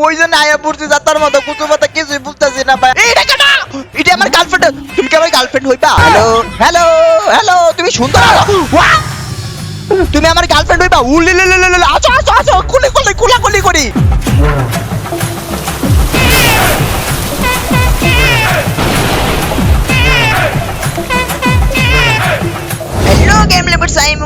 কই যে আয়া পড়ছি যাতার মতো কুচু মতো কিছুই বুঝতেছি না ভাই। এটা কেন এটা আমার গার্লফ্রেন্ড তুমি কি আমার গার্লফ্রেন্ড হইবা? হ্যালো হ্যালো হ্যালো তুমি সুন্দর ওয়া! তুমি আমার গার্লফ্রেন্ড হইবা? উলি লে লে লে আছো আসো আসো কুলি কুলি কুলা কুলি করি। Game lovers I am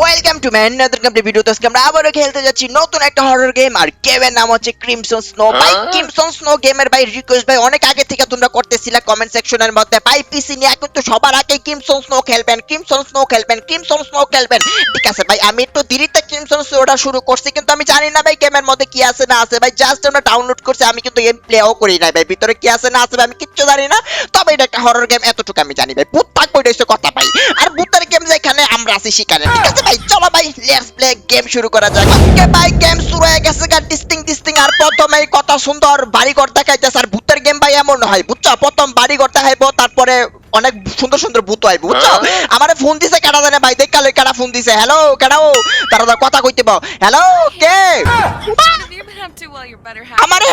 welcome to my another complete video তো আজকে আমরা আবারও খেলতে যাচ্ছি নতুন একটা হরর গেম আর গেমের নাম হচ্ছে ক্রিমসন স্নো ভাই ক্রিমসন স্নো গেমের ভাই রিকোয়েস্ট ভাই অনেক আগে থেকে তোমরা করতেছিলে কমেন্ট সেকশনের মধ্যে। ভাই পিসি নিয়ে এখন তো সবার আগে ক্রিমসন স্নো খেলবেন ক্রিমসন স্নো খেলবেন ক্রিমসন স্নো খেলবেন। ঠিক আছে ভাই আমি একটু দেরিতে ক্রিমসন স্নোটা শুরু করছি কিন্তু আমি জানি না ভাই গেমের মধ্যে কি আছে না আছে। ভাই জাস্ট আমরা ডাউনলোড করছি আমি কিন্তু গেম প্লেও করি নাই ভাই। ভিতরে কি আছে না আছে ভাই আমি কিচ্ছু জানি না। তবে এটা একটা হরর গেম এতটুকু আমি জানি ভাই। ভূত থাকব এটা কথা ভাই। আর ভূতের গেম যেখানে এখানে আমরা আছি শিকারে ঠিক আছে ভাই চলো ভাই লেটস প্লে গেম শুরু করা যাক ওকে ভাই গেম শুরু হয়ে গেছে গা ডিস্টিং ডিস্টিং আর প্রথমেই কত সুন্দর বাড়িঘর দেখাইতেছে আর ভূতের গেম ভাই এমন হয় বুঝছ প্রথম বাড়িঘর দেখাইবো তারপরে অনেক সুন্দর সুন্দর ভূত আইব বুঝছ আমারে ফোন দিছে কেডা জানে ভাই দেখ কালে কেডা ফোন দিছে হ্যালো কেডাও তারা দা কথা কইতে পাও হ্যালো কে আমারে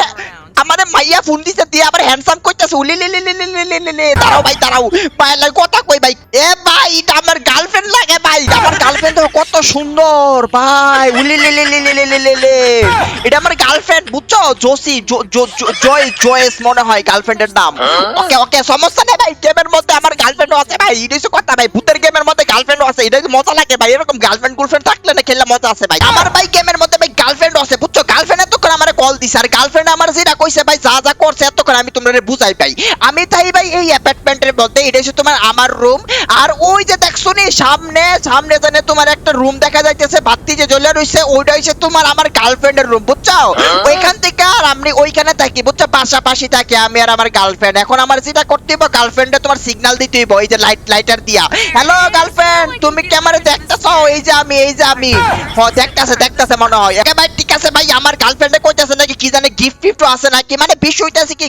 আমারে মাইয়া ফোন দিছে দি আবার হ্যান্ডসাম কইতাছে উলি লি লি লি লি লি লি দাঁড়াও ভাই দাঁড়াও পায় কথা কই ভাই এ ভাই এটা আমার গার্লফ্রেন্ড লাগে ভাই। আমার গার্লফ্রেন্ড তো কত সুন্দর ভাই। উলি লি লি লি লি লে এটা আমার গার্লফ্রেন্ড বুঝছ জোসি জয় জয়েস মনে হয় গার্লফ্রেন্ডের নাম। হ্যাঁ। ওকে ওকে সমস্যা নেই ভাই। গেমের মধ্যে আমার গার্লফ্রেন্ডও আছে ভাই। এটাই কথা ভাই। ভূতের গেমের মধ্যে গার্লফ্রেন্ডও আছে। এটাই মজা লাগে ভাই। এরকম গার্লফ্রেন্ড গুলফ্রেন্ড থাকলে না খেললে মজা আছে ভাই। আমার ভাই গেমের মধ্যে ভাই গার্লফ্রেন্ড আছে বুঝছ? গার্লফ্রেন্ড কল দিছে। আর গার্লফ্রেন্ড আমার যেটা কইছে ভাই যা যা করছে এতক্ষণ আমি তোমরা বুঝাই ভাই আমি তাই ভাই এই অ্যাপার্টমেন্টের মধ্যে এটা হচ্ছে তোমার আমার রুম আর ওই যে দেখছ নি সামনে সামনে জানে তোমার একটা রুম দেখা যাইতেছে বাতি যে জ্বলে রইছে ওইটা হচ্ছে তোমার আমার গার্লফ্রেন্ডের রুম বুঝছ? ওইখান থেকে আর আমি ওইখানে থাকি বুঝছ? পাশাপাশি থাকি আমি আর আমার গার্লফ্রেন্ড এখন আমার যেটা করতে হইব গার্লফ্রেন্ডে তোমার সিগন্যাল দিতে হইব এই যে লাইট লাইটার দিয়া। হ্যালো গার্লফ্রেন্ড তুমি কি আমার দেখতেছো? এই যে আমি এই যে আমি। হ দেখতাছে দেখতাছে মনে হয়। একে ভাই ঠিক আছে ভাই আমার গার্লফ্রেন্ডে কইতাছে নাকি কি জানে গিফট ফিফট আছে নাকি? মানে বিষয়টা আছে কি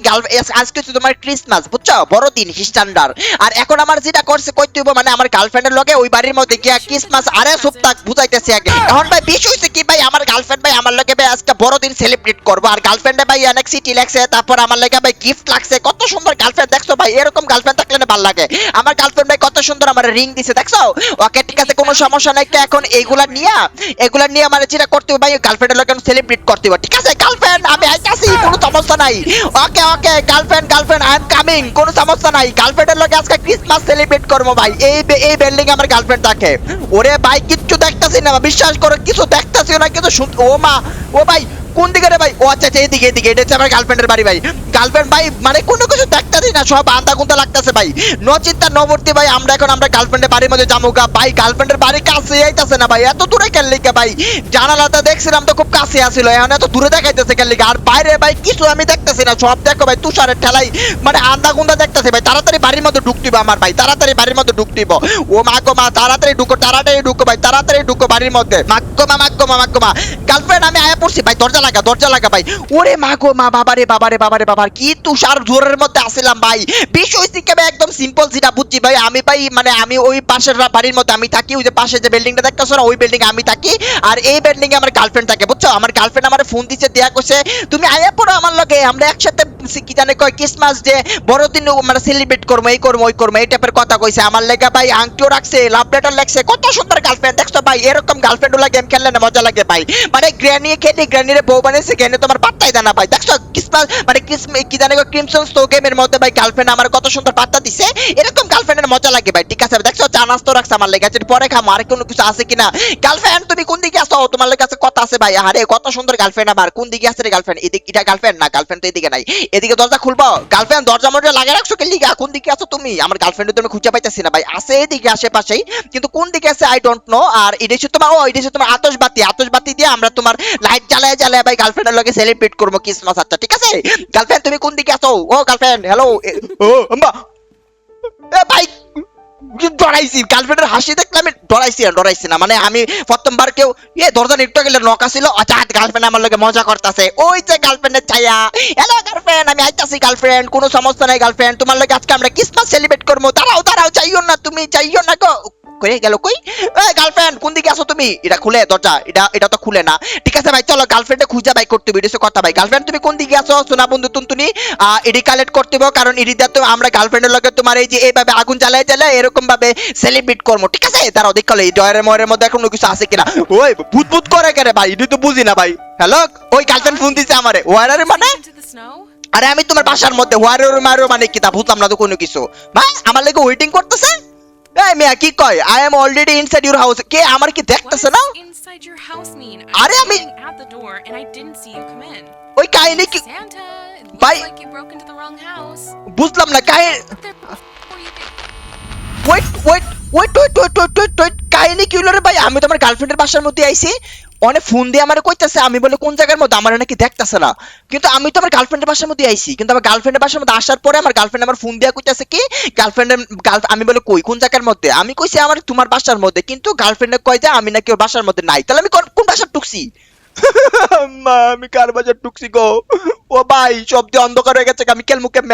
আজকে তো তোমার ক্রিসমাস বুঝছ? বড়দিন খ্রিস্টানডার আর এখন আমার যেটা করছে কইতে হইব মানে আমার গার্লফ্রেন্ডের লগে ওই বাড়ির মধ্যে গিয়া ক্রিসমাস আরে সপ্তাহ বুঝাইতেছে আগে। এখন ভাই বিষয় হইছে কি, ভাই, আমার গার্লফ্রেন্ড ভাই আমার লগে ভাই আজকে বড়দিন সেলিব্রেট করব। আর গার্লফ্রেন্ডে ভাই অনেক সিটি লাগছে, তারপর আমার লগে ভাই গিফট লাগছে। কত সুন্দর গার্লফ্রেন্ড দেখছ ভাই? এরকম গার্লফ্রেন্ড থাকলে না ভালো লাগে। আমার গার্লফ্রেন্ড ভাই কত সুন্দর আমার রিং দিছে, দেখছ? ওকে, ঠিক আছে, কোনো সমস্যা নাই। এখন এইগুলা নিয়া, এগুলা নিয়ে আমার যেটা করতে হবে, ভাই গার্লফ্রেন্ডের লগে সেলিব্রেট করতে হবে, ঠিক আছে? গার্লফ্রেন্ড আমি আইতাছি কোনো সমস্যা নাই। Okay okay girlfriend girlfriend I am coming কোনো সমস্যা নাই। গার্লফ্রেন্ডের লগে আজকে ক্রিসমাস সেলিব্রেট করব ভাই। এই এই বিল্ডিং আমার গার্লফ্রেন্ড থাকে। ওরে ভাই কিচ্ছু দেখতাছি না বিশ্বাস করো কিছু দেখতাছি না কিন্তু ও মা ও ভাই কোন দিকে রে ভাই? ও আচ্ছা আচ্ছা এইদিকে এইদিকে এটা হচ্ছে আমার গার্লফ্রেন্ডের বাড়ি ভাই। গার্লফ্রেন্ড ভাই মানে কোনো কিছু দেখতাছি না সব আন্দা কুন্দা লাগতাছে ভাই। ন চিন্তা নবর্তি ভাই আমরা এখন আমরা গার্লফ্রেন্ডের বাড়ির মধ্যে যামুগা ভাই গার্লফ্রেন্ডের বাড়ি কাছে আইতাছে না ভাই এত দূরে কেন লিখে ভাই। জানালাটা দেখছিলাম তো খুব কাছে আসিল এখন এত দূরে কেন আর বাইরে ভাই, কিছু আমি দেখতেছি না, সব দেখো ভাই, তুষারের ঠেলাই মানে আন্দা দেখতেছে ভাই, তাড়াতাড়ি বাড়ির মধ্যে ঢুকতিব আমার ভাই, তাড়াতাড়ি বাড়ির মধ্যে ঢুকতিব ও মা গো মা, তাড়াতাড়ি ঢুকো তাড়াতাড়ি ঢুকো ভাই, তাড়াতাড়ি ঢুকো বাড়ির মধ্যে। মা মা মা গার্লফ্রেন্ড আমি আয়া পড়ছি ভাই, দরজা লাগা দরজা লাগা ভাই। ওরে মা গো মা, বাবারে বাবারে বাবারে, বাবার, কি তুষার জোরের মধ্যে আসিলাম ভাই। বিষয় একদম সিম্পল যেটা বুঝছি ভাই, আমি ভাই মানে আমি ওই পাশের বাড়ির মধ্যে, আমি থাকি, ওই যে পাশে যে বিল্ডিংটা দেখতেছো না, ওই বিল্ডিং আমি থাকি, আর এই বিল্ডিং এ আমার গার্লফ্রেন্ড থাকে, বুঝছ? আমার গার্লফ্রেন্ড আমার ফোন দিছে দেয়া কইছে তুমি আয়া পড়ো আমার লগে, আমরা একসাথে কি জানে কয় ক্রিসমাস ডে বড়দিন মানে সেলিব্রেট করব এই করব ওই করব এই টাইপের কথা কইছে। আমার লেগে ভাই আংটিও রাখছে লাভ লেটার লাগছে কত সুন্দর গার্লফ্রেন্ড দেখছ ভাই, এরকম গার্লফ্রেন্ড ওলা গেম খেললে না মজা লাগে ভাই। মানে গ্র্যানি খেলে গ্র্যানিরে বউ বানিয়েছে গ্র্যানি তোমার পাত্তাই দেয় ভাই। দেখছ ক্রিসমাস মানে কি জানে ক্রিমসন স্টো গেমের মধ্যে ভাই গার্লফ্রেন্ড আমার কত সুন্দর পাত্তা দিছে। এরকম গার্লফ্রেন্ডের মজা লাগে ভাই, ঠিক আছে দেখছ চা নাস্তা রাখছে আমার লেগে পরে খাম আর কোনো কিছু আছে কিনা। গার্লফ্রেন্ড তুমি কোন দিকে আসো তোমার লেগে কথা আছে ভাই। আরে কত সুন্দর গার্লফ্রেন্ড আমার, কোন দিকে আছে রে গার্লফ্রেন্ড এদিকে এটা গার্লফ্রেন্ড না গার্লফ্রেন্ড তো এদিকে নাই। এদিকে দরজা খুলবো। গার্লফ্রেন্ড দরজা মধ্যে লাগিয়ে রাখছো কে লিগা? কোন দিকে আছো তুমি? আমার গার্লফ্রেন্ড তুমি খুঁজে পাইতেছি না ভাই। আছে এদিকে আশেপাশেই, কিন্তু কোন দিকে আছে আই ডোন্ট নো আর এটা হচ্ছে তোমার ও এটা হচ্ছে তোমার আতশবাতি। আতশবাতি দিয়ে আমরা তোমার লাইট জ্বালায় জ্বালায় ভাই গার্লফ্রেন্ডের লগে সেলিব্রেট করব ক্রিসমাস আচ্ছা ঠিক আছে? গার্লফ্রেন্ড তুমি কোন দিকে আছো? ও গার্লফ্রেন্ড হ্যালো ও, আম্মা! এ, ভাই! ডরাইছি গার্লফ্রেন্ডের হাসি দেখলে আমি ডরাইছি না ডরাইছি না। মানে আমি প্রথমবার কেউ, এ, দরজা একটু গেলে নকা ছিল অচাত গার্লফ্রেন্ড আমার লগে মজা করতেছে। ওই যে গার্লফ্রেন্ডের ছায়া। হ্যালো গার্লফ্রেন্ড আমি আইতাছি গার্লফ্রেন্ড কোনো সমস্যা নাই গার্লফ্রেন্ড তোমার লগে আজকে আমরা ক্রিসমাস সেলিব্রেট করব। দাঁড়াও দাঁড়াও চাইও না তুমি চাইও না গো। কই গেল কই? গার্লফ্রেন্ড কোন দিকে আছো তুমি? এটা খুলে, দরজা। এটা এটা তো খুলে না। ঠিক আছে ভাই, চলো গার্লফ্রেন্ডে খুঁজে বাই করতে হবে, এটা কথা ভাই। গার্লফ্রেন্ড তুমি কোন দিকে আছো? সোনা বন্ধু তুনতুনি এডি কালেক্ট করতে হবে, কারণ এডি তো আমরা গার্লফ্রেন্ডের লগে তোমার এই যে, এইভাবে আগুন জ্বালায় জ্বালায় এরকম ভাবে সেলিব্রেট করব। ঠিক আছে? দাঁড়াও দেখলে এই ডয়ের ময়ের মধ্যে কোনো কিছু আছে কিনা। ওই ভূত ভূত করে কেন ভাই? এডি তো বুঝি না ভাই। হ্যালো ওই গার্লফ্রেন্ড ফোন দিছে আমারে। ওয়ারে মানে? আরে, আমি তোমার বাসার মধ্যে ওয়ারে মারো মানে কি তা? বুঝলাম না তো কোনো কিছু। ভাই, আমার লেগে ওয়েটিং করতেছে? এই কি কয়? I am already inside your house কে আমার কি দেখতেছে না? আরে আমি ওই কাহিনী কি ভাই বুঝলাম না কাহিনী wait wait wait wait wait wait wait কাহিনী কি হলো রে ভাই? আমি তো আমার গার্লফ্রেন্ডের বাসার মধ্যে আইছি। অনেক ফোন দিয়ে আমার কইতেছে, আমি বলে কোন জায়গার মধ্যে? আমার নাকি দেখতেছে না। কিন্তু আমি তো আমার গার্লফ্রেন্ডের বাসার মধ্যে আইছি। কিন্তু আমার গার্লফ্রেন্ডের বাসার মধ্যে আসার পরে আমার গার্লফ্রেন্ড আমার ফোন দিয়ে কইতেছে কি গার্লফ্রেন্ডের আমি বলে কই? কোন জায়গার মধ্যে? আমি কইছি, আমার, তোমার বাসার মধ্যে। কিন্তু গার্লফ্রেন্ডে কয় যে, আমি নাকি ওর বাসার মধ্যে নাই। তাহলে আমি কোন কোন বাসার টুকছি মা, আমি গো? ও ভাই, সব দিয়ে অন্ধকার হয়ে গেছে আমি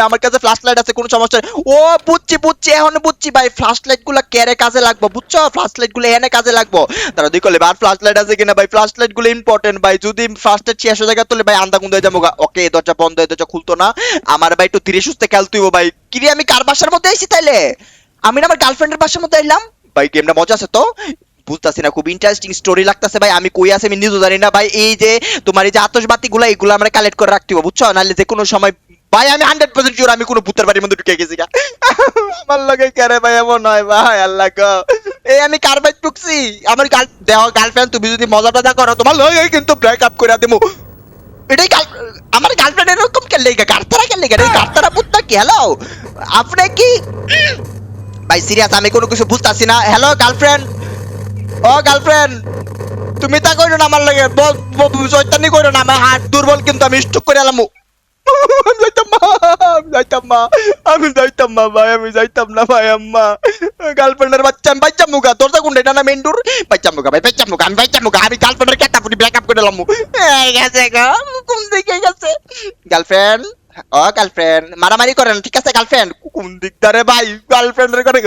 আমার কাছে লাইট আছে, কোনো সমস্যা ও বুঝছি বুঝছি, এখন বুঝছি ভাই লাইটগুলো কেরে কাজে লাগবো, বুঝছ? লাইটগুলো এনে কাজে লাগবো। তারা লাইট আছে কিনা ভাই? লাইটগুলো ইম্পর্টেন্ট ভাই, যদি ফ্ল্যাশ লাইট শেষ হয়ে তাহলে ভাই আন্দা গুন্দা যাব ওকে, দরজা বন্ধ এই দরজা খুলতো না। আমার ভাই, একটু ধীরে সুস্থে খেলতে হইবো ভাই। কিরে আমি কার বাসার মধ্যে আইছি তাইলে? আমি না আমার গার্লফ্রেন্ডের বাসার মধ্যে এলাম ভাই গেমটা মজা আছে তো? বুঝতাছি না, খুব ইন্টারেস্টিং স্টোরি লাগতেছে ভাই, আমি কই আছে আমি নিজেও জানি না। ভাই, এই যে তোমার এই যে আতশবাতি গুলা এগুলো আমরা কালেক্ট করে রাখতে হবে বুঝছ? নাহলে যে কোনো সময়, ভাই, আমি হান্ড্রেড পার্সেন্ট শিওর আমি কোনো ভূতের বাড়ির মধ্যে ঢুকে গেছি। আমার লগে কেরে ভাই, এমন নয় ভাই, আল্লাহ গো। এই আমি কার ভাই টুকছি আমার গার্ল দেহ গার্লফ্রেন্ড তুমি যদি মজা টজা করো, তোমার লগে কিন্তু ব্রেক আপ করে দেবো এটাই আমার গার্লফ্রেন্ড এরকম কে লেগে গার্তারা কে লেগে গার্তারা বুঝতা কি? হ্যালো আপনি কি? ভাই সিরিয়াস আমি কোনো কিছু বুঝতাছি না। হ্যালো গার্লফ্রেন্ড ও গার্লফ্রেন্ড, তুমি তা কইরো না আমার লাগে চৈতানি কইরো না, আমার হাত দুর্বল কিন্তু আমি স্টক করে এলাম। আমি যাইতাম মা, আমি যাইতাম মা, আমি যাইতাম মা ভাই, আমি যাইতাম না ভাই আম্মা। গার্লফ্রেন্ডের বাচ্চা, আমি বাচ্চা মুখা তোর তো কোনটা, এটা না মেন ডোর? বাচ্চা মুখা ভাই বাচ্চা মুখা আমি বাচ্চা মুখা আমি গার্লফ্রেন্ডের কেটা ফুটি ব্রেকআপ করে এলাম। গেছে গো কোন দিকে গেছে। গার্লফ্রেন্ড ও গার্লফ্রেন্ড মারামারি করেন, ঠিক আছে গার্লফ্রেন্ড কোন দিক ভাই গার্লফ্রেন্ডের করে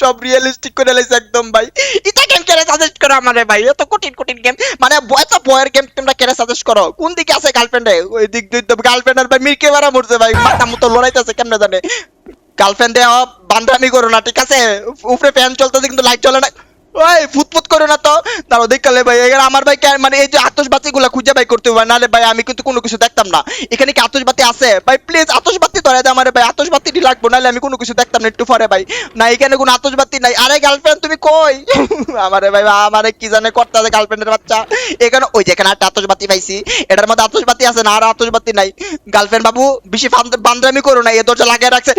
সব রিয়েলিস্টিক করে লাইছে একদম ভাই। এটা গেম কেন সাজেস্ট করো আমারে ভাই? এত কঠিন কঠিন গেম মানে এত বয়ের গেম তোমরা কেন সাজেস্ট করো? কোন দিকে আছে গার্লফ্রেন্ডে ওই দিক আর ভাই মিরকে মারা মরছে ভাই। মাথা মতো লড়াইতেছে, কেমনে জানে? গার্লফ্রেন্ড দে বান্দামি করো না, ঠিক আছে? উপরে ফ্যান চলতেছে, কিন্তু লাইট চলে না। ওই, ফুটফুট করো না তো। দাঁড়ো দেখালে ভাই এখানে আমার ভাই মানে এই যে আতশবাতি গুলা খুঁজে ভাই করতে হবে, নাহলে ভাই আমি কিন্তু কোনো কিছু দেখতাম না। এখানে কি আতশবাতি আছে? ভাই প্লিজ আতশবাতি ধরে দে আমার ভাই, আতশবাতিটি লাগবো, নাহলে আমি কোনো কিছু দেখতাম না, একটু পরে ভাই। না, এখানে কোনো আতশবাতি নাই। আরে গার্লফ্রেন্ড তুমি কই? আমারে ভাই, আমারে কি জানে করতে আছে গার্লফ্রেন্ডের বাচ্চা। এখানে ওই যে এখানে একটা আতশবাতি পাইছি। এটার মধ্যে আতশবাতি আছে না, আর আতশবাতি নাই। গার্লফ্রেন্ড বাবু, বেশি বান্দ্রামি করো না এ দরজা লাগিয়ে রাখছে।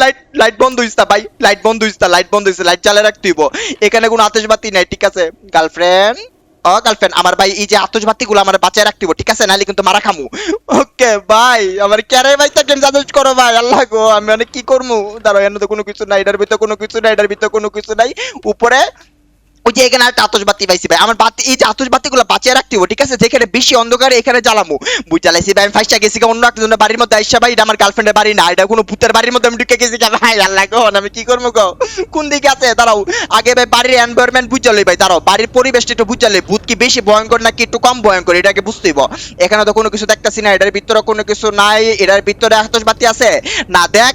লাইট লাইট বন্ধ হইছে ভাই লাইট বন্ধ হইছে লাইট বন্ধ হইছে লাইট চালিয়ে রাখতে হইব। এখানে কোনো আতশবাতি নাই, ঠিক আছে? গার্লফ্রেন্ড ও গার্লফ্রেন্ড আমার ভাই, এই যে আতশবাতি গুলো আমার বাঁচায় রাখতে ঠিক আছে? নাহলে কিন্তু মারা খামু। ওকে ভাই আমার ক্যারে ভাই তা গেম করো ভাই আল্লাহ গো, আমি অনেক কি করমু? দাঁড়ো এর তো কোনো কিছু নাই, এটার ভিতরে কোনো কিছু নাই, এটার ভিতরে কোনো কিছু নাই। উপরে ওই যে এখানে একটা আতশবাতি পাইছি ভাই। আমার বাতি এই যে আতশবাতি গুলো বাঁচিয়ে রাখতে হবে ঠিক আছে? যেখানে বেশি অন্ধকারে এখানে জ্বালামু। বুঝ জ্বালাইছি ভাই, আমি ফাইসটা গেছি অন্য একটা জনের বাড়ির মধ্যে আইসা ভাই আমার গার্লফ্রেন্ডের বাড়ি না, এটা কোনো ভূতের বাড়ির মধ্যে আমি ঢুকে গেছি ভাই, আল্লাহ গো, আমি কি করব গো? কোন দিকে আছে? দাঁড়াও। আগে ভাই বাড়ির এনভায়রনমেন্ট বুঝালে ভাই, দাঁড়াও। বাড়ির পরিবেশটা একটু বুঝালে ভূত কি বেশি ভয়ঙ্কর নাকি একটু কম ভয়ঙ্কর, এটাকে বুঝতে হইব। এখানে তো কোনো কিছু দেখতাছি না, এটার ভিতরে কোনো কিছু নাই, এটার ভিতরে আতশবাতি আছে। না দেখ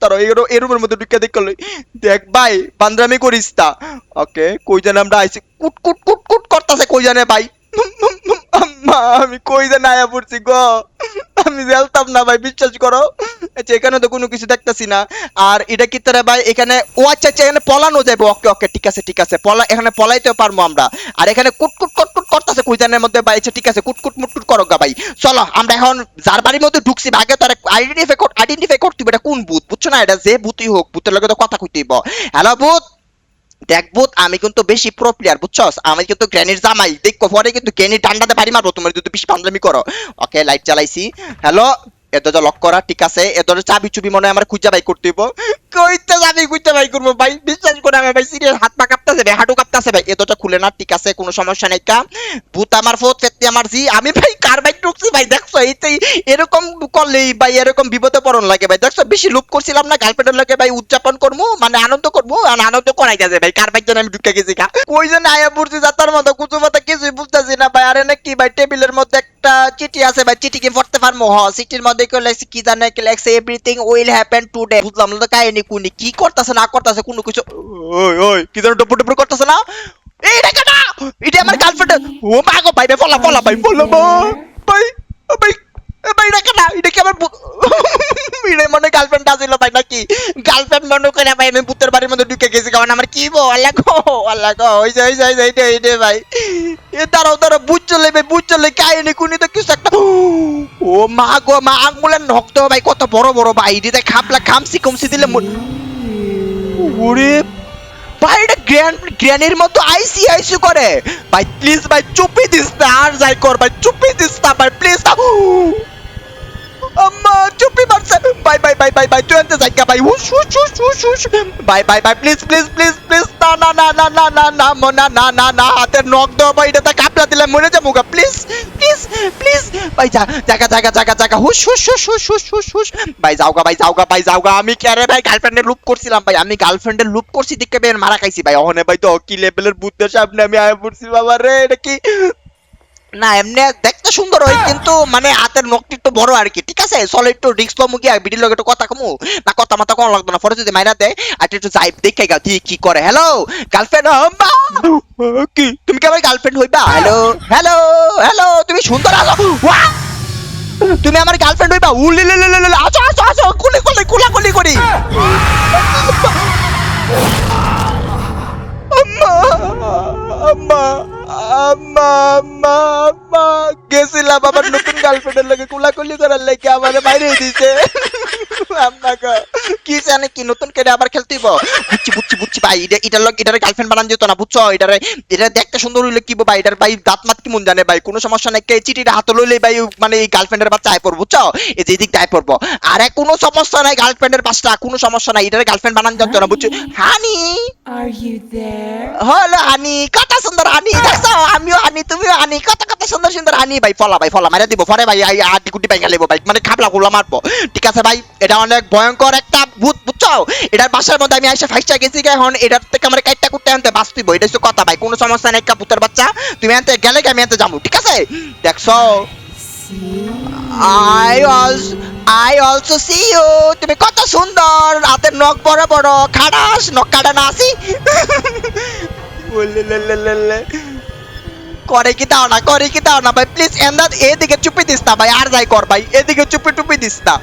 তারা এর রুমের মধ্যে ঢুকে দেখ করল দেখ ভাই, বান্দ্রামি করিস তা। ওকে, কই জানে আমরা আইছি? কুট কুট কুট কুট করতাছে, কই জানে ভাই? আমি কই জানে আয়া পড়ছি গো? আমি জানতাম না ভাই, বিশ্বাস করো? আচ্ছা এখানে তো কোনো কিছু দেখতেছি না। আর এটা কি তারা ভাই, এখানে ও আচ্ছা আচ্ছা এখানে পলানো যাবে ওকে ওকে, ঠিক আছে ঠিক আছে। পলা এখানে পলাইতেও পারব আমরা। আর এখানে কুটকুট কুটকুট করতেছে কুইজানের মধ্যে ভাই। আচ্ছা ঠিক আছে, কুটকুট মুটকুট করো গা ভাই। চলো, আমরা এখন যার বাড়ির মধ্যে ঢুকছি, ভাগে তো আইডেন্টিফাই আইডেন্টিফাই করতে এটা কোন ভূত? বুঝছ না, এটা যে ভূতই হোক, ভূতের লগে তো কথা কইতেইব হ্যালো ভূত? দেখ ভূত আমি কিন্তু বেশি প্রো প্লেয়ার বুঝছস? আমি কিন্তু গ্র্যানির জামাই। দেখো, পরে কিন্তু গ্র্যানির ডান্ডাতে পারি মারবো। তোমার যদি বেশি পান্দামি করো। ওকে লাইট চালাইছি হ্যালো এ লক করা, ঠিক আছে? চাবি চুবি মনে আমার খুঁজা বাই করতে হইব। কইতে বাই ভাই। বিশ্বাস করে আমি ভাই সিরিয়াস হাত পা ভাই, হাঁটু কাঁপতাছে ভাই। খুলে না, ঠিক আছে, কোনো সমস্যা নাই কা ভূত আমার ফোত আমার জি। আমি ভাই কার ঢুকছি ভাই? দেখছ এইটাই এরকম করলেই ভাই, এরকম বিপদে লাগে ভাই। দেখছ, বেশি লুপ করছিলাম না, গার্লফ্রেন্ডের লাগে ভাই উদযাপন করব মানে আনন্দ করব আনন্দ করাই যাবে ভাই। কার ভাই যেন আমি ঢুকে গেছি কা কই যে আয়া পড়ছি যাতার মতো কুচু মতো কিছুই না ভাই, আরে নাকি ভাই, টেবিলের মধ্যে একটা চিঠি আছে ভাই চিঠি কি পড়তে পারব হ, চিঠির মধ্যে কি লেখছে, কি জানে কি লেখছে এভরিথিং উইল হ্যাপেন টুডে বুঝলাম না কাহিনী কুনি কি করতেছে, না করতেছে, কোনো কিছু ওই ওই, কি জানো টুপুর টুপুর করতেছে না? এই কেনা এটা আমার গার্লফ্রেন্ড ও মা গো ভাই ভাই ফলা ফলা ভাই ফলা ভাই ভাই ভাই এ ভাই, এটা কেনা? এটা আমার এটা মনে গার্লফ্রেন্ড আছিল ভাই নাকি? গার্লফ্রেন্ড মনে করে ভাই, আমি ভূতের বাড়ির মধ্যে ঢুকে গেছি। কারণ আমার কি বো আল্লাহ আল্লাহ ওই যে ওই যে ওই যে, এইটা এইটা ভাই। এ দাঁড়াও দাঁড়াও বুঝ চলে ভাই বুঝ চলে, কাহিনী কুনি তো কিছু একটা ও মা গো, মা, আঙ্গুলের নক্ত ভাই, কত বড় বড় ভাই। এটাতে খাপলা খামসি কমসি দিলে ওরে ভাই, এটা গ্র্যান্ড গ্র্যানির মতো আইসি আইসি করে। ভাই প্লিজ ভাই, চুপি দিস না, আর যাই কর ভাই, চুপি দিস না ভাই প্লিজ আম্মা চুপি মারছে। Bye bye bye bye bye তুই আনতে যাই হুশ bye bye bye please please please please না না না না না না না মনা না না না হাতের নখ দাও ভাই এটা কাপড়া দিলে মরে যাব গা। প্লিজ প্লিজ প্লিজ যা জায়গা জায়গা জায়গা জায়গা হুশ হুশ হুশ হুশ হুশ হুশ হুশ। ভাই যাওগা ভাই যাওগা ভাই যাওগা আমি কে রে ভাই গার্লফ্রেন্ডের লুপ করছিলাম ভাই আমি গার্লফ্রেন্ডের লুপ করছি দেখে বের মারা খাইছি ভাই অহনে ভাই তো কি লেভেলের বুদ্ধের সামনে আমি আয়া পড়ছি, বাবা রে, এটা কি? না এমনি দেখতে সুন্দর হয় কিন্তু মানে হাতের নখটি একটু বড় আর কি ঠিক আছে? চলো একটু রিক্স লমু কি বিডির লগে একটু কথা কমু? না কথা মাথা কম লাগতো না পরে যদি মাইনা দেয় আর একটু যাই দেখে গা কি কি করে? হ্যালো গার্লফ্রেন্ড কি তুমি কি আমার গার্লফ্রেন্ড হইবা? হ্যালো হ্যালো হ্যালো তুমি সুন্দর আছো ওয়া তুমি আমার গার্লফ্রেন্ড হইবা? উলি লে লে লে লে আসো আসো আসো কুলি কুলি কুলা কুলি করি। আম্মা আম্মা। গেছিলাম আমার নতুন গার্লফ্রেন্ডের লাগে কুলাকুলি করার লাগে আমার বাইরে দিছে। আম্মা গো। কি জানে কি নতুন কেটে আবার খেলতেইব বুঝছি বুঝছি বুঝছি ভাই এটা এটার লগ এটার গার্লফ্রেন্ড বানান যেত না বুঝছ? এটারে এটা দেখতে সুন্দর হইলে কি ভাই? এটার ভাই দাঁত মাত কি মন জানে ভাই? কোনো সমস্যা নাই কে চিঠিটা হাতে লইলে ভাই মানে এই গার্লফ্রেন্ডের বাচ্চা আয় পড়ব বুঝছ? এই যে আয় পড়ব। আরে কোনো সমস্যা নাই গার্লফ্রেন্ডের বাচ্চা কোনো সমস্যা নাই এটার গার্লফ্রেন্ড বানান যেত না বুঝছ? হানি? হলো হানি কত সুন্দর হানি দেখছ? আমিও হানি তুমিও হানি কত কত সুন্দর সুন্দর হানি। ভাই ফলা ভাই ফলা মারা দিব পরে ভাই আটি কুটি ভাই গেলেবো ভাই মানে খাবলা গুলা মারবো। ঠিক আছে ভাই এটা অনেক ভয়ঙ্কর একটা ভূত, বুঝছ? এটার বাসার মধ্যে আমি আইসা ফাইসা গেছি এখন, এটার থেকে আমার কাইটটা কুটতে আনতে বাঁচতিব, এটা হচ্ছে কথা ভাই, কোনো সমস্যা নাই একটা ভূতের বাচ্চা। তুমি আনতে গেলে আমি আনতে যাব, ঠিক আছে? দেখছ? আই অলস আই অলসো সি ইউ তুমি কত সুন্দর, হাতের নখ বড় বড়, খাড়াস, নখ কাটা না আসি। করে কি দাও না করে কি দাও না ভাই। প্লিজ এন্দাদ এদিকে চুপি দিস না ভাই, আর যাই কর ভাই। এদিকে চুপি টুপি দিস না।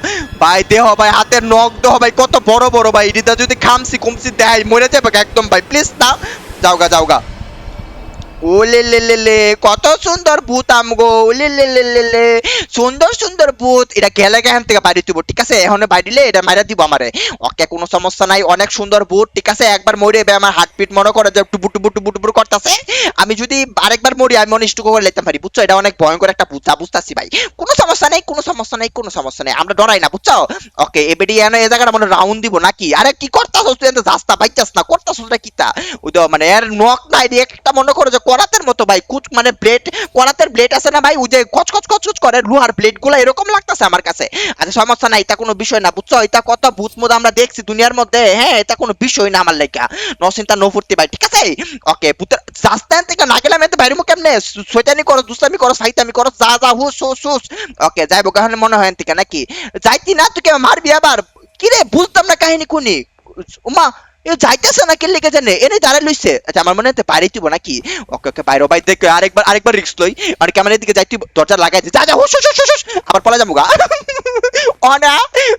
ভাই, দেহ ভাই, হাতের নখ দেহ ভাই, কত বড় বড় ভাই। এটা যদি খামসি কুমসি দেয়, মরে যাবে একদম ভাই। প্লিজ না। যাওগা যাওগা ও লে লে লে কত সুন্দর ভূত আমগো ও লে লে লে লে সুন্দর সুন্দর ভূত। এটা গেলে গেহান থেকে বাড়ি দিব ঠিক আছে? এখন বাড়ি দিলে এটা মারা দিব আমারে। ওকে কোনো সমস্যা নাই, অনেক সুন্দর ভূত, ঠিক আছে? একবার মরে বে আমার হার্টবিট মনে করে যে টুবু টুবু টুবু টুবু করতেছে। আমি যদি আরেকবার মরি, আমি মনে স্টুকো করে লেতে পারি বুঝছ? এটা অনেক ভয়ঙ্কর একটা যা বুঝতাছি ভাই। কোনো সমস্যা নাই, কোনো সমস্যা নাই, কোনো সমস্যা নাই। আমরা ডরাই না, বুঝছ? ওকে, এবারে এনে এ জায়গাটা মানে রাউন্ড দিব নাকি? আরে কি করতাছস তুই? এত যাস্তা বাইচাস না করতাছস না কিতা? ওই মানে এর নখ নাই একটা মনে করো যে করাতের মতো ভাই, কুচ মানে ব্লেড করাতের ব্লেড আছে না ভাই? ওই যে কচ কচ কচ কচ করে লোহার ব্লেডগুলো এরকম লাগতাছে আমার কাছে। আচ্ছা সমস্যা নাই, এটা কোনো বিষয় না, বুঝছ? এটা কত ভূত মুদ আমরা দেখছি দুনিয়ার মধ্যে। হ্যাঁ এটা কোনো বিষয় না আমার লেখা নচিন্তা নো ফুর্তি ভাই, ঠিক আছে? ওকে পুত্র রাস্তায় থেকে না গেলাম এতে বাইরে কেমনে? শৈতানি করো, দুষ্টামি করো, সাইতামি করো, যা যা, হুস হুস হুস। ওকে, যাইবো কাহনে মনে হয় থেকে নাকি? যাইতি না, তুই মারবি আবার? কিরে, বুঝতাম না কাহিনী কোনি উমা এ যাইতেছে না, কে জানে এনে দাঁড়ায় লইছে। আচ্ছা আমার মনে বাইরে তুইব নাকি? ওকে ওকে, বাইরে দেখ, আরেকবার আরেকবার রিস্ক লই। মানে ক্যামেরার দিকে যাই তুই দরজা লাগাইছে যা যা হুস হুস হুস আবার পলা যাব গা। অনা,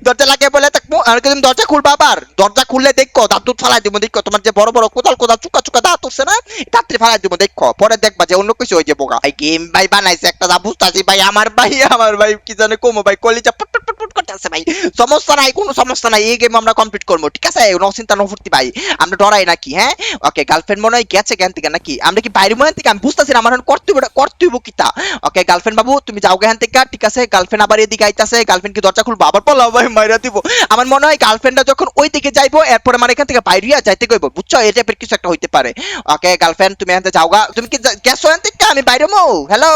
দরজা বলে আর দরজা খুলবা আবার। দরজা খুললে দেখো, দাঁত দুধ ফালাই দিব, দেখো, তোমার যে বড় বড় কোদাল কোদাল, চুকা চুকা দাঁত উঠছে না? রাত্রে ফালাই দিব, দেখো। পরে দেখবা যে অন্য কিছু হয়ে যাব ভাই গেম ভাই বানাইছে একটা দা বুঝতেছি ভাই, আমার ভাই আমার ভাই, কি জানে কমো ভাই, কলিজা পট পট পট পট করতেছে ভাই। সমস্যা নাই, কোনো সমস্যা নাই, এই গেম আমরা কমপ্লিট করব, ঠিক আছে? নো চিন্তা ভাই, আমরা ডরাই নাকি হ্যাঁ? ওকে গার্লফ্রেন্ড মনে হয় গেছে জ্ঞান থেকে নাকি? আমরা কি বাইরে মনে থেকে আমি বুঝতেছি না, আমার এখন কর্তব্য কর্তব্য কিতা ওকে গার্লফ্রেন্ড বাবু, তুমি যাও জ্ঞান থেকে, ঠিক আছে? গার্লফ্রেন্ড আবার এদিকে আইতাছে গার্লফ্রেন্ড কি দরজা খুলবো? আবার পলাও ভাই মাইরা দিব। আমার মনে হয় গার্লফ্রেন্ডটা যখন ওই দিকে যাইবো, এরপরে মানে এখান থেকে বাইরিয়া যাইতে কইবো। বুঝছ? এই টাইপের কিছু একটা হইতে পারে। ওকে গার্লফ্রেন্ড তুমি এখান থেকে যাওগা তুমি কি গেছো এখান থেকে? আমি বাইরে মো। হ্যালো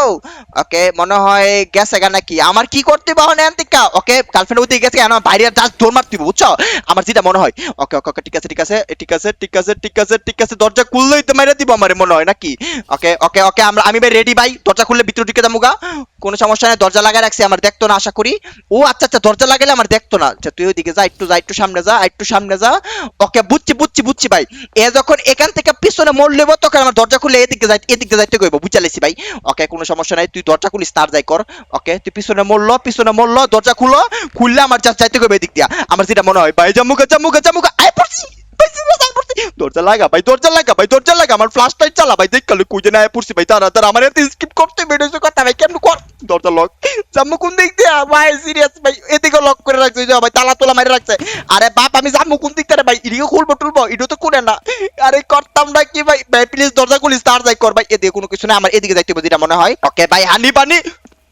ওকে মনে হয় গেছে গা নাকি? আমার কি করতে হবে এখন থেকে? ওকে গার্লফ্রেন্ড ওই দিকে গেছে কেন বাইরে জাস্ট দৌড় মারতে বুঝছ? আমার যেটা মনে হয়। ওকে ওকে ঠিক আছে ঠিক আছে। ঠিক আছে ঠিক আছে ঠিক আছে ঠিক আছে, দরজা খুললেই তো মেরে দিব আমার মনে হয়, নাকি? ওকে ওকে ওকে আমরা, আমি ভাই রেডি ভাই, দরজা খুললে ভিতরে ঢুকে যাব গা। কোনো সমস্যা নেই, দরজা লাগাই রাখছি, আমার দেখতো না, আশা করি। ও আচ্ছা আচ্ছা দরজা লাগালে আমার দেখতো না। আচ্ছা তুই ওইদিকে যা, একটু যা, একটু সামনে যা, একটু সামনে যা। ওকে বুঝছি বুঝছি বুঝছি ভাই। এ যখন এখান থেকে পিছনে মোড় লেবো তখন আমার দরজা খুলে এদিকে যাই, এদিকে যাইতে কইব, বুঝা লেছি ভাই। ওকে কোনো সমস্যা নাই, তুই দরজা খুলিস, তার যাই কর। ওকে তুই পিছনে মোড়লো পিছনে মোড়লো দরজা খুলো, খুললে আমার যা চাইতে কইবে এদিক দিয়া। আমার যেটা মনে হয়, ভাই জামুকা জামুকা জামুকা আয় পড়ছি। দরজা লাগা ভাই, দরজা লাগা ভাই, দরজা লাগা। আমার ফ্লাশ লাইট চালা ভাই, দেখ কালে কুজে না পড়ছি ভাই। তারা তারা আমার এত স্কিপ করতে বেরোছে কথা ভাই, কেমন কর? দরজা লক জাম্মু কোন দিক দিয়া? ভাই সিরিয়াস ভাই, এদিকে লক করে রাখছে যে ভাই, তালা তোলা মারি রাখছে। আরে বাপ, আমি জাম্মু কোন দিক থেকে ভাই? এদিকে খুলবো, টুলবো, এটা তো খুলে না। আরে করতাম না কি ভাই? ভাই প্লিজ দরজা খুলিস, তার যাই কর ভাই। এদিকে কোনো কিছু না আমার এদিকে যাইতে হবে মনে হয়। ওকে ভাই, হানি পানি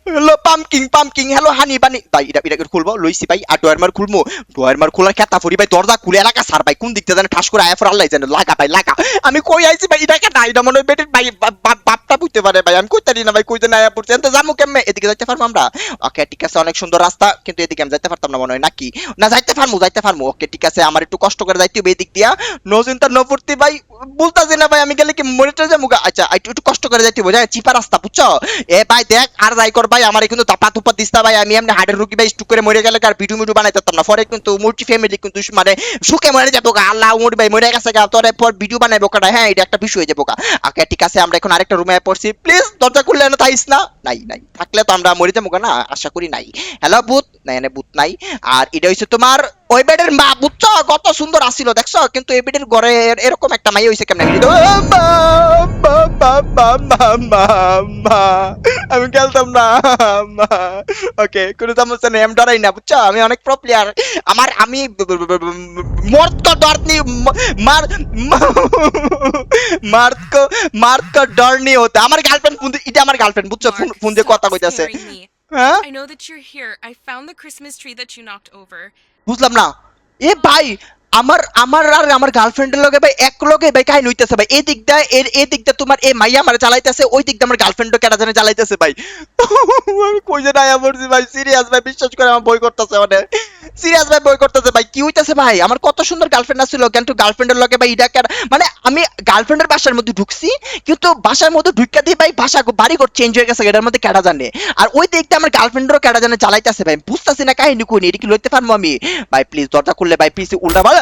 হ্যালো পামকিং পামকিং হ্যালো হানি বানি ভাই, এটা এটা খুলবো, লইছি ভাই, আর ডয়ার মার খুলবো ডয়ার মার খোলার খেতা ফরি, ভাই, দরজা খুলে এলাকা সার, ভাই, কোন দিক থেকে জানে ঠাস করে আয়া ফর আল্লাহ জানে, লাগা, ভাই, লাগা। আমি কই আইছি ভাই, এটা কেন এটা মনে বেটের ভাই বাপ- বাপ- বাপটা বুঝতে পারে ভাই, আমি কইতারি না ভাই, কই জানে আয়া পড়ছে, এনতে জামু কেমনে? এদিকে যাইতে পারব আমরা? ওকে, ঠিক আছে, অনেক সুন্দর রাস্তা, কিন্তু এদিকে আমি যাইতে পারতাম না মনে হয়, নাকি? না, যাইতে পারমু যাইতে পারমু ওকে, ঠিক আছে, আমার একটু কষ্ট করে যাইতে হবে এদিক দিয়া। নো চিন্তা নো ভাই বুঝতাছি না ভাই, আমি গেলে কি মরিটা যাব? আচ্ছা একটু কষ্ট করে যাইতে হবে চিপা রাস্তা, বুঝছ? এ ভাই, দেখ, আর যাই কর ভাই, আমার কিন্তু তাপা তুপা দিস্তা ভাই। আমি এমনি হার্টের রুগী ভাই স্টুক করে মরে গেলে আর ভিডিও মিডিও বানাইতাম না। পরে কিন্তু মুরটি ফ্যামিলি কিন্তু মানে সুখে মরে যাব আল্লাহ মরি ভাই মরে গেছে গা। তোর পর ভিডিও বানাইবো কাটা হ্যাঁ এটা একটা বিষয় হয়ে যাব আগে ঠিক আছে, আমরা এখন আরেকটা রুমে পড়ছি। প্লিজ দরজা খুললে না তাইস না? নাই নাই। থাকলে তো আমরা মরে যাব না? আশা করি নাই। হ্যালো বুথ নাই এনে বুথ নাই। আর এটা তোমার ওই বেডের মা বুঝছ? কত সুন্দর আসিল দেখছ? কিন্তু এই বেডের ঘরে এরকম একটা মাই হইছে কেমন আমি খেলতাম না ওকে কোনো সমস্যা নেই আমি ডরাই না বুঝছ? আমি অনেক প্রো প্লেয়ার আমার আমি মর্দ ডর নি মার মার্ক মার্ক ডর নি হতে আমার গার্লফ্রেন্ড ফোন এটা আমার গার্লফ্রেন্ড বুঝছ? ফোন দিয়ে কথা কইতাছে. হ্যাঁ I know that you're here. I found the Christmas tree that you knocked over. বুঝলাম না এ ভাই আমার আমার আর আমার গার্লফ্রেন্ডের লগে ভাই, এক লগে ভাই কাহিনী হইতেছে ভাই। এই দিকটা এর এই দিকটা তোমার এই মাইয়া আমার চালাইতেছে ওই দিকটা আমার গার্লফ্রেন্ডও কেটা জানে চালাইতেছে ভাই। আমি কই যে নাই পড়ছি ভাই সিরিয়াস ভাই, বিশ্বাস করে আমার বই করতেছে মানে। সিরিয়াস ভাই, বই করতেছে ভাই, কি হইতাছে ভাই? আমার কত সুন্দর গার্লফ্রেন্ড আছিল কিন্তু গার্লফ্রেন্ডের লগে ভাই এটা কেন মানে আমি গার্লফ্রেন্ডের বাসার মধ্যে ঢুকছি, কিন্তু বাসার মধ্যে ঢুকা দিয়ে ভাই বাসা বাড়ি ঘর চেঞ্জ হয়ে গেছে এটার মধ্যে কেটা জানে? আর ওই দিকটা আমার গার্লফ্রেন্ডেরও কেটা জানে চালাইতেছে ভাই। বুঝতেছি না কাহিনী কোনি এটা কি লইতে পারব আমি? ভাই প্লিজ দরজা খুললে ভাই প্লিজ উল্টা ভালো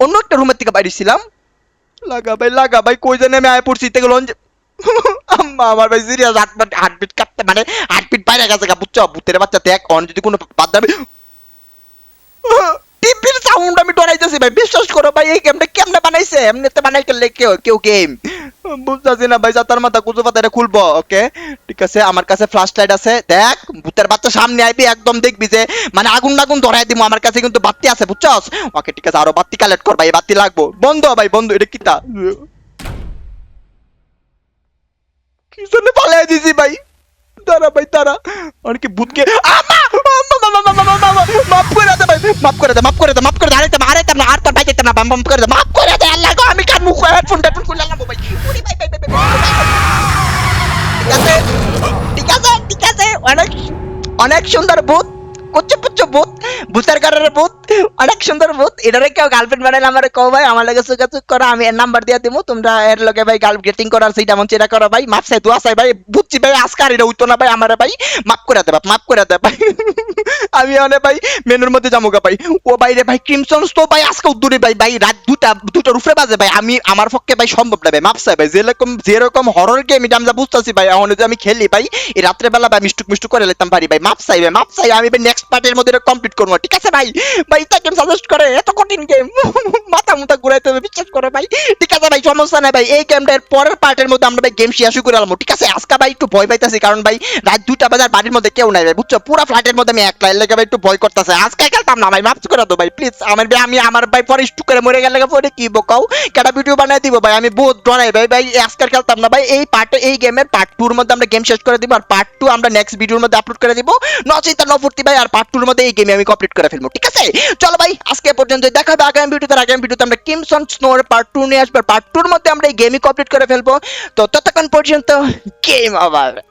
অন্য একটা রুমের থেকে বাইরে ছিলাম। লাগা ভাই লাগা ভাই, কই জানে আমি আয় পড়ছি থেকে লঞ্চ আম্মা, আমার ভাই সিরিয়াস হার্টবিট হার্টবিট কাটতে মানে হার্টবিট বাইরে গেছে গা, বুঝছ? ভূতের বাচ্চা, দেখ অন যদি কোনো বাদ দাবি টিপির সাউন্ড আমি ডরাইতেছি ভাই, বিশ্বাস করো ভাই, এই গেমটা কেমনে বানাইছে? এমনিতে বানাইতে কেউ কেউ গেম বুঝতেছি না ভাই যাতার মাথা কুচু পাতা, এটা খুলবো ওকে ঠিক আছে, আমার কাছে ফ্ল্যাশ লাইট আছে। দেখ, ভূতের বাচ্চা সামনে আইবি, একদম দেখবি যে মানে আগুন আগুন ধরাই দিব আমার কাছে কিন্তু বাতি আছে, বুঝছস? ওকে ঠিক আছে, আরও বাতি কালেক্ট কর ভাই বাতি লাগবো। বন্ধ ভাই, বন্ধ, এটা কিতা? কি জন্য পালাই দিছি ভাই? দাঁড়া ভাই, দাঁড়া। মাফ করে দে মাফ করে দে, মাফ করে দে আর ভাই যেতাম না করে দে, মাফ করে দে, আল্লাহ গো, আমি কান, মুখ হেডফোন টেডফোন খুলে ভাই ভাই ভাই ভাই ঠিক আছে? ঠিক আছে ঠিক আছে। অনেক অনেক সুন্দর বুথ কুচ্চ পুচ্চ বুথ বুথের গাড়ের বুথ অনেক সুন্দর ভূত। এটারে কেউ গার্লফ্রেন্ড বানাইলে আমার কও ভাই, আমার লগে যোগাযোগ করো, আমি এর নাম্বার দিয়ে দিবো তোমরা এর লগে ভাই গার্ল গেটিং করার সেইটা মন সেটা করো ভাই। মাপ চাই, দোয়া চাই ভাই। বুঝছি ভাই, আজকে আর এটা হইতো না ভাই, আমার ভাই, মাফ করে দে বাপ মাফ করে দে ভাই। আমি অনেক ভাই, মেনুর মধ্যে গা ভাই। ও বাইরে ভাই ক্রিমসন তো ভাই, আজকে দূরে ভাই ভাই, রাত দুটা দুটার উপরে বাজে ভাই। আমি, আমার পক্ষে ভাই সম্ভব না ভাই মাপ চাই ভাই। যেরকম যেরকম হরর গেম এটা আমরা বুঝতেছি ভাই, এখন যদি আমি খেলি ভাই, এই রাত্রেবেলা ভাই মিষ্টুক মিষ্টুক করে লেতাম পারি ভাই। মাপ চাই ভাই মাপ চাই। আমি ভাই নেক্সট পার্টের মধ্যে কমপ্লিট করব। ঠিক আছে ভাই? ভাই তা গেম সাজেস্ট করে এত কঠিন গেম মাথা ঘুরাইতে বিশ্বাস করে ভাই। ঠিক আছে ভাই, সমস্যা নাই ভাই, এই গেমটার পরের পার্টের মধ্যে আমরা ভাই গেম শেয়ার শুরু করে আলমো ঠিক আছে, আজকে ভাই একটু ভয় পাইতেছি, কারণ ভাই রাত দুটা বাজার বাড়ির মধ্যে কেউ নাই ভাই, বুঝছ? পুরো মধ্যে আমি একলা, এর লেগে ভাই একটু ভয় করতেছে। আজকে খেলতাম না ভাই, মাফ করে দাও ভাই প্লিজ আমার ভাই, আমি আমার ভাই পরে করে মরে গেলে পরে কি বকাও কেটা ভিডিও বানাই দিব ভাই? আমি বহুত ডরাই ভাই ভাই, আজকে খেলতাম না ভাই। এই পার্টে এই গেমের পার্ট টুর মধ্যে আমরা গেম শেষ করে দিব, আর পার্ট টু আমরা নেক্সট ভিডিওর মধ্যে আপলোড করে দিব। নচিন্তা নফুর্তি ভাই, আর পার্ট টুর মধ্যে এই গেমে আমি কমপ্লিট করে ফেলব। ঠিক আছে? চলো ভাই, আজকে পর্যন্ত দেখা হবে আগামী ভিডিওতে আগামী ভিডিওতে আমরা কিমসন স্নোর পার্ট টু নিয়ে আসব। পার্ট টুর মধ্যে আমরা এই গেমই কমপ্লিট করে ফেলব। তো ততক্ষণ পর্যন্ত গেম ওভার